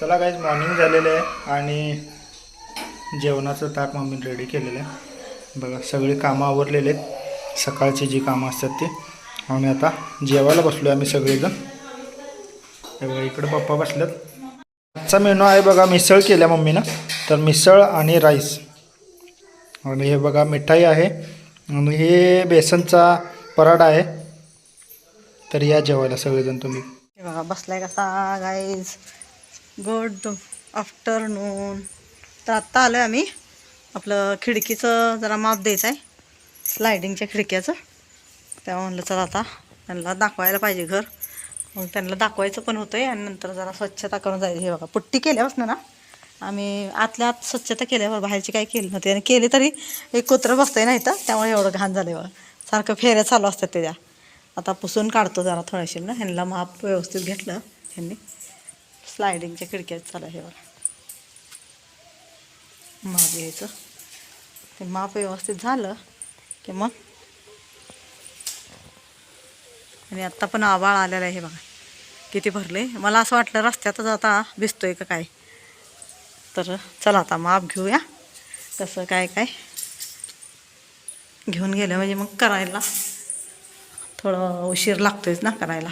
चला काहीच मॉर्निंग झालेलं आहे आणि जेवणाचं ताक मम्मीने रेडी केलेलं आहे. बघा सगळी कामं आवरलेले आहेत. सकाळची जी कामं असतात ती. आणि आता जेवायला बसलो आम्ही सगळेजण. हे बघा इकडे पप्पा बसल्यात आजचा मेनू आहे बघा मिसळ केल्या मम्मीनं. तर मिसळ आणि राईस आणि हे बघा मिठाई आहे. आणि हे बेसनचा पराठा आहे. तर या जेवायला सगळेजण तुम्ही. बघा बसलाय कसा गाईज गुड आफ्टरनून तर आत्ता आलो आहे आम्ही. आपलं खिडकीचं जरा माप द्यायचं आहे स्लायडिंगच्या खिडक्याचं. तेव्हा म्हणलं चला आता त्यांना दाखवायला पाहिजे घर. मग त्यांना दाखवायचं पण होतं आहे आणि नंतर जरा स्वच्छता करून जायची. हे बघा पुट्टी केल्यापासून ना आम्ही आतल्या आत स्वच्छता केल्यावर बाहेरची काही केली नव्हती. आणि केली तरी एक कुत्रं बसतंय नाही तर त्यामुळे एवढं घाण झालं बघा. सारखं फेऱ्या चालू असतात त्याच्या आता पुसून काढतो जरा थोड्याशी ना ह्यांना माप व्यवस्थित घेतलं ह्यांनी. स्लायडिंगच्या खिडक्यात चालू हे बघा. माप घ्यायचं ते माप व्यवस्थित झालं की मग? आणि आत्ता पण आबाळ आलेला आहे हे बघा. किती भरले? मला असं वाटलं रस्त्यातच आता दिसतोय का काय? तर चला आता माप घेऊया. कसं काय काय? घेऊन गेलं म्हणजे मग करायला थोडं उशीर लागतोयच ना करायला.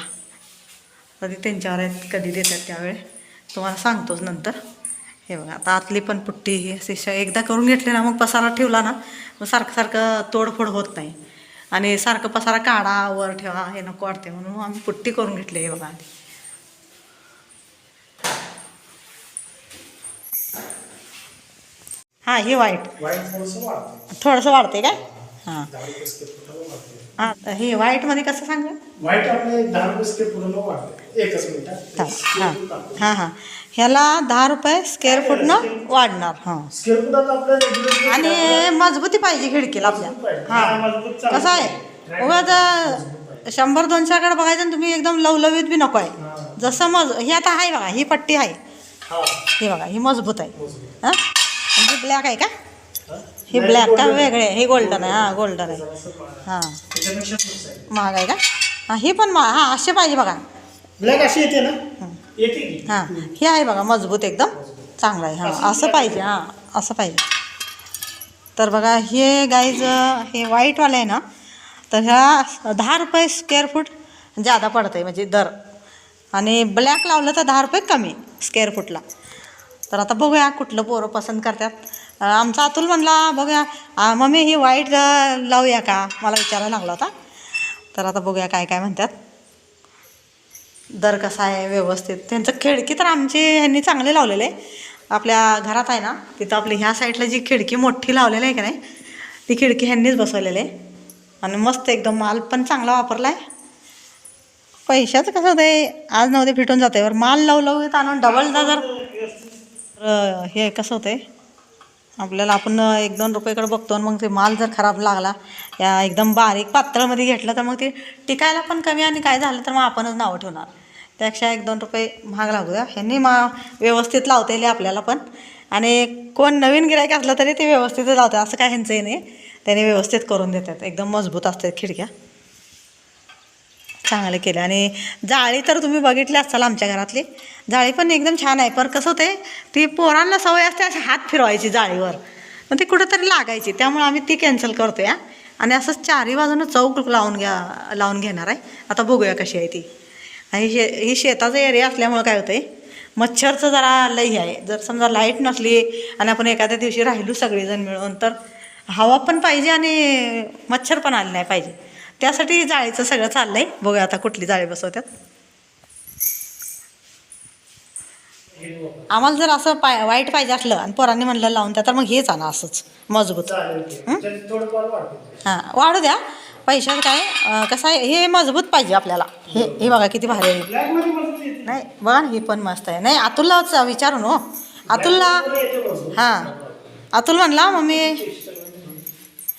कधी त्यांच्यावर आहेत कधी देतात त्यावेळेस तुम्हाला सांगतोच नंतर. हे बघा आता आतली पण पुट्टी ही श- एकदा करून घेतली ना मग पसारा ठेवला ना मग सारखं सारखं तोडफोड होत नाही. आणि सारखं पसारा काढा वर ठेवा हे नको वाटते म्हणून आम्ही पुट्टी करून घेतली हे बघा आधी. हां ही वाईट. थोडंसं वाढते काय? हां. हां हे व्हाईटमध्ये कसं सांगा? वाईट आपले दहा रुपये स्केप पूर्ण वाढते एकच मिनिट हां. हां. हां ह्याला दहा रुपये स्क्वेअर फूटनं वाढणार हां. स्केप फुटात आपल्या रेग्युलर आणि मजबूती पाहिजे खिडकीला आपल्या. हां. कसं आहे? उगाच शंभर दोनशेकडे बघायचं आणि तुम्ही एकदम लवलवीत बी नको आहे. जसं मज ही आता आहे बघा ही पट्टी आहे. ही. बघा ही मजबूत आहे. हां? ही ब्लॅक आहे का? ही? ब्लॅक का वेगळे? ही गोल्डन आहे. हां गोल्डन आहे. हां. महाग आहे का? हां ही पण मा हां असे पाहिजे बघा. ब्लॅक अशी येते ना? येते की? हां हे आहे बघा मजबूत एकदम चांगलं आहे. हां असं पाहिजे हां असं पाहिजे. तर बघा हे गाईज हे व्हाईटवाले आहे ना तर ह्या दहा रुपये स्क्वेअर फूट जादा पडतं आहे म्हणजे दर. आणि ब्लॅक लावलं तर दहा रुपये कमी स्क्वेअर फूटला तर आता बघूया कुठलं पोरं पसंत करतात. अं, आमचा अतुल म्हणला बघूया मम्मी ही व्हाईट लावूया का? मला विचारायला लागला होता. तर आता बघूया काय काय म्हणतात. दर कसा आहे व्यवस्थित. त्यांचं खिडकी तर आमची ह्यांनी चांगले लावलेले. आपल्या घरात आहे ना तिथं आपली ह्या साईडला जी खिडकी मोठी लावलेली आहे का नाही ती खिडकी ह्यांनीच बसवलेली आहे. आणि मस्त एकदम माल पण चांगला वापरला आहे पैशाचं कसं होतं आज नव्हते फिटून जाते. वर माल लावू लावू येत आणून डबल जर हे कसं होतंय आपल्याला आपण एक दोन रुपयेकडे बघतो आणि मग ते माल जर खराब लागला या एकदम बारीक पातळमध्ये घेतलं तर मग ते टिकायला पण कमी आणि काय झालं तर मग आपणच नावं ठेवणार. त्यापेक्षा एक दोन रुपये महाग लागू द्या ह्यांनी मा व्यवस्थित लावता येईल आपल्याला पण. आणि कोण नवीन गिरायक असलं तरी ते व्यवस्थितच लावतात असं काय ह्यांचंही नाही. त्याने व्यवस्थित करून देतात. एकदम मजबूत असतात खिडक्या. चांगलं केलं. आणि जाळी तर तुम्ही बघितली असाल आमच्या घरातली. जाळी पण एकदम छान आहे. पण कसं होते ती पोरांना सवय असते अशी हात फिरवायची जाळीवर. मग ती कुठंतरी लागायची. त्यामुळे आम्ही ती कॅन्सल करतो या आणि असंच चारही बाजूनं चौक लावून घ्या लावून घेणार आहे. आता बघूया कशी आहे ती. आणि शे ही शेताचा एरिया असल्यामुळं काय होतं आहे मच्छरचं जरा लई आहे. जर समजा लाइट नसली आणि आपण एखाद्या दिवशी राहिलो सगळेजण मिळून तर हवा पण पाहिजे आणि मच्छर पण आले नाही पाहिजे. त्यासाठी जाळीचं सगळं चाललं आहे बघूया आता कुठली जाळी बसवतात आम्हाला जर असं पाय वाईट पाहिजे असलं आणि पोरांनी म्हणलं लावून त्या तर मग हेच आणा असंच. मजबूत. हां? वाढू द्या. पैशाचं काय कसं आहे हे मजबूत पाहिजे आपल्याला. हे हे बघा किती भारी आहे. नाही बघा ना, ही पण मस्त आहे. नाही हो. अतुलला विचारू नो अतुलला हां. अतुल म्हणला मम्मी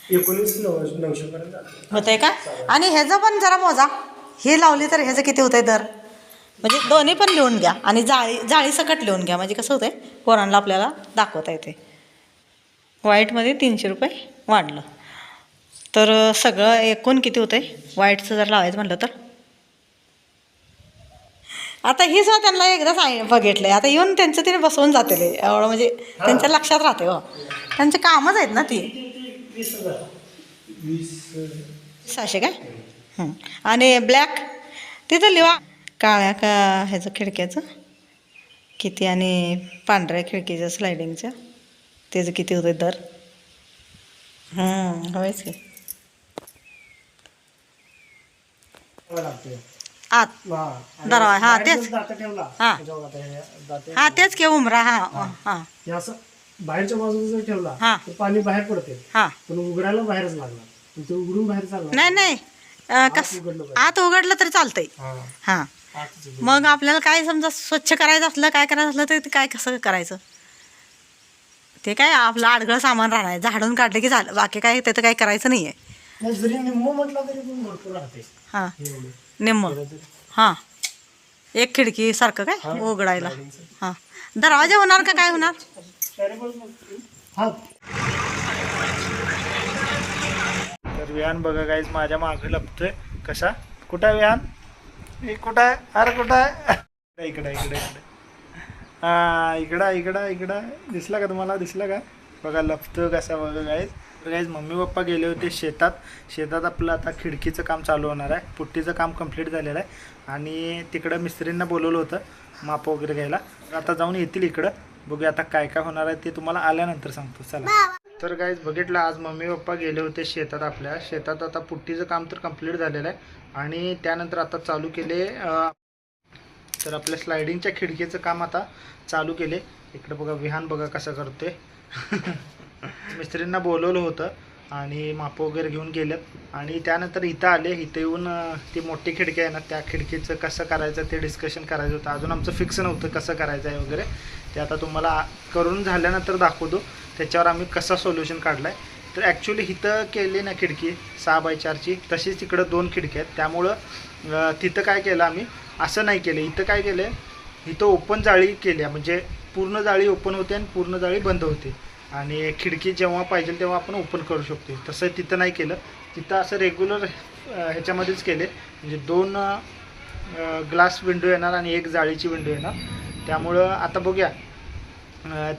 एकोणीस नऊ नऊशे पर्यंत होतंय का? आणि ह्याचं पण जरा मोजा. हे लावली तर ह्याचं किती होतंय दर? म्हणजे दोन्ही पण लिहून घ्या आणि जाळी जाळी सकट लिहून घ्या. म्हणजे कसं होतंय? पोरांना आपल्याला दाखवता येते व्हाईटमध्ये तीनशे रुपये वाढलं. तर सगळं एकूण किती होतंय? व्हाईटचं जर लावायचं म्हटलं तर? आता ही सुद्धा त्यांना एकदा सांग बघितलंय. आता येऊन त्यांचं तिने बसवून जाते एवढं म्हणजे त्यांच्या लक्षात राहते हो. त्यांचे कामच आहेत ना ती. वीस हजार. वीस सहाशे काय? हं. आणि ब्लॅक तिथं लिवा. काळ्या का ह्याचं खिडक्याचं? किती आणि पांढऱ्या खिडकीचं स्लायडिंगचं त्याचं किती होतं दर? हं, होयच की. लागते आत. दरवाजा. हा तेच. दाता ठेवला. हा. त्याच्यावर आता हे दाते हा तेच की उमरा. हा. हा. हे असं बाहेरच्या बाजूला जर ठेवला हा. तर पाणी बाहेर पडते. हा. पण उघडायला बाहेरच लागणार. पण ते उघडून बाहेर चालणार. नाही नाही. अं, कस उघडलं पाहिजे. आत उघडलं तरी चालतंय. हा. हां. आतच उघडलं. मग आपल्याला काय समजा स्वच्छ करायचं असलं काय करायचं असलं तर ते काय कसं करायचं? ते काय आपलं आडगळ सामान राहणार. झाडून काढलं की झालं. बाकी काय त्याचं काय करायचं नाही आहे नाही, जरी निम्म म्हटलं तरी पण भरपूर राहते. एवढे. निम्म. केलं तरी. हां. एक खिडकी सारखं काय? उघडायला. हां. दरवाजा होणार का? काय होणार? हा. तर विहान बघा गाईज माझ्या मागे लपतोय. कसा? कुठं आहे विहान? कुठं आहे? अरे कुठं आहे? इकडं इकडं इकडं हा इकडं इकडं इकडं. दिसला का तुम्हाला? दिसला का? बघा लपतो कसा बघा गाईज गाईज मम्मी पप्पा गेले होते शेतात. शेतात आपलं आता खिडकीचं काम चालू होणार आहे. पुट्टीचं काम कंप्लीट झालेलं आहे. आणि तिकडं मिस्त्रींना बोलवलं होतं माप वगैरे घ्यायला. आता जाऊन येतील इकडं. बघूया आता काय काय होणार आहे ते तुम्हाला आल्यानंतर सांगतो. चला. तर गाईज बघितलं आज मम्मी पप्पा गेले होते शेतात आपल्या. शेतात आता पुट्टीचं काम तर कंप्लीट झालेलं आहे. आणि त्यानंतर आता चालू केले तर आपल्या स्लायडिंगच्या खिडकीचं काम आता चालू केले. इकडे बघा विहान बघा कसं करतोय. मिस्त्रींना बोलवलं होतं. आणि माप वगैरे घेऊन गेलेत. आणि त्यानंतर इथं आले इथं येऊन ती मोठी खिडकी आहे ना त्या खिडकीचं कसं करायचं ते डिस्कशन करायचं होतं. अजून आमचं फिक्स नव्हतं कसं करायचं आहे वगैरे. ते आता तुम्हाला करून झाल्यानंतर दाखवतो. त्याच्यावर आम्ही कसा सोल्युशन काढला आहे तर ॲक्च्युली इथं केली ना खिडकी सहा बाय चारची तशीच तिकडं दोन खिडकी आहेत. त्यामुळं तिथं काय केलं आम्ही असं नाही केलं. इथं काय केलं इथं ओपन जाळी केली आहे. म्हणजे पूर्ण जाळी ओपन होते आणि पूर्ण जाळी बंद होते. आणि खिडकी जेव्हा पाहिजे तेव्हा आपण ओपन करू शकतो. तसं तिथं नाही केलं. तिथं असं रेग्युलर ह्याच्यामध्येच केले. म्हणजे दोन ग्लास विंडो येणार आणि एक जाळीची विंडो येणार. त्यामुळं आता बघूया.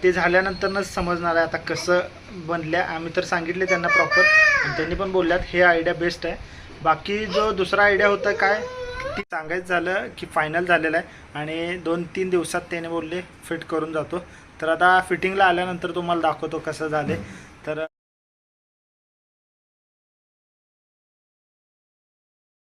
ते झाल्यानंतरच समजणार आहे आता कसं बनल्या. आम्ही तर सांगितले त्यांना प्रॉपर आणि त्यांनी पण बोलल्यात हे आयडिया बेस्ट आहे. बाकी जो दुसरा आयडिया होता काय? ती सांगायचं झालं की फायनल झालेलं आहे. आणि दोन तीन दिवसात त्याने बोलले फिट करून जातो. तर आता फिटिंगला आल्यानंतर तुम्हाला दाखवतो कसं झाले